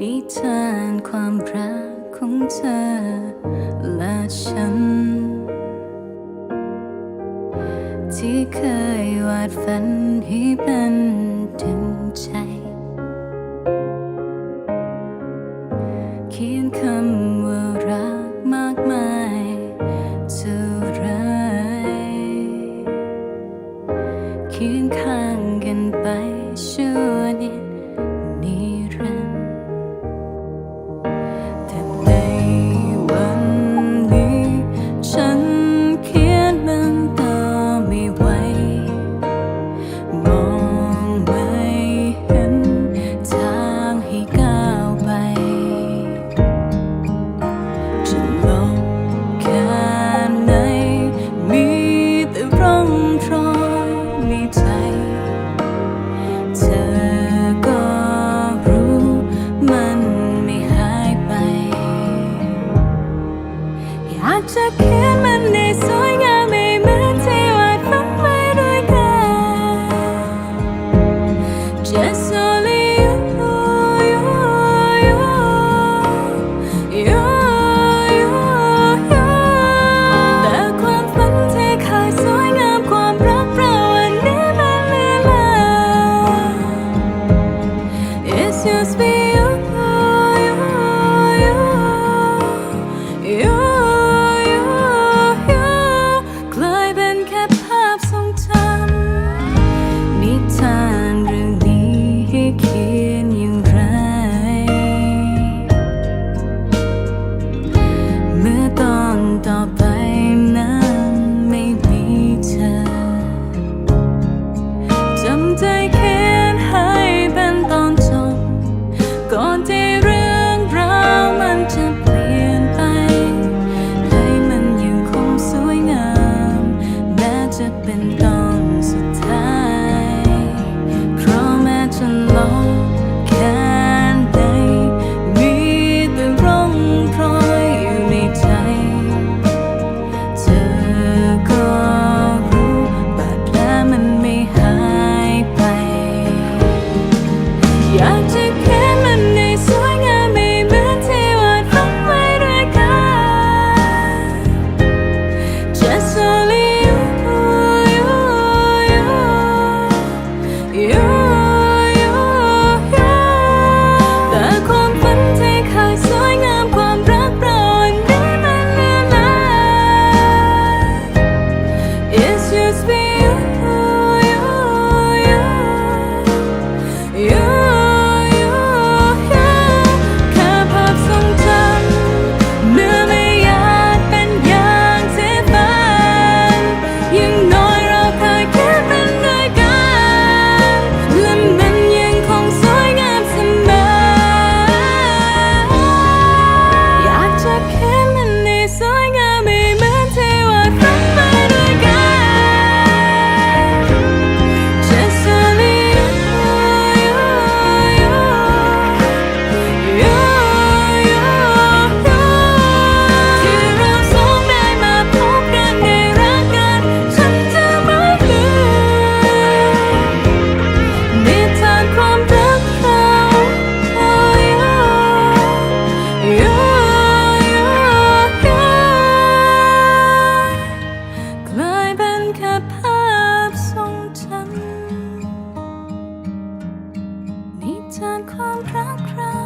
นิทานความรักของเธอและฉัน ที่เคยวาดฝันให้เป็นดึงใจ เขียนคำว่ารักมากมายเท่าไรเคียงข้างกันไปชั่วนิด อย แค่ภาพทรงจำนิทานความรักเรา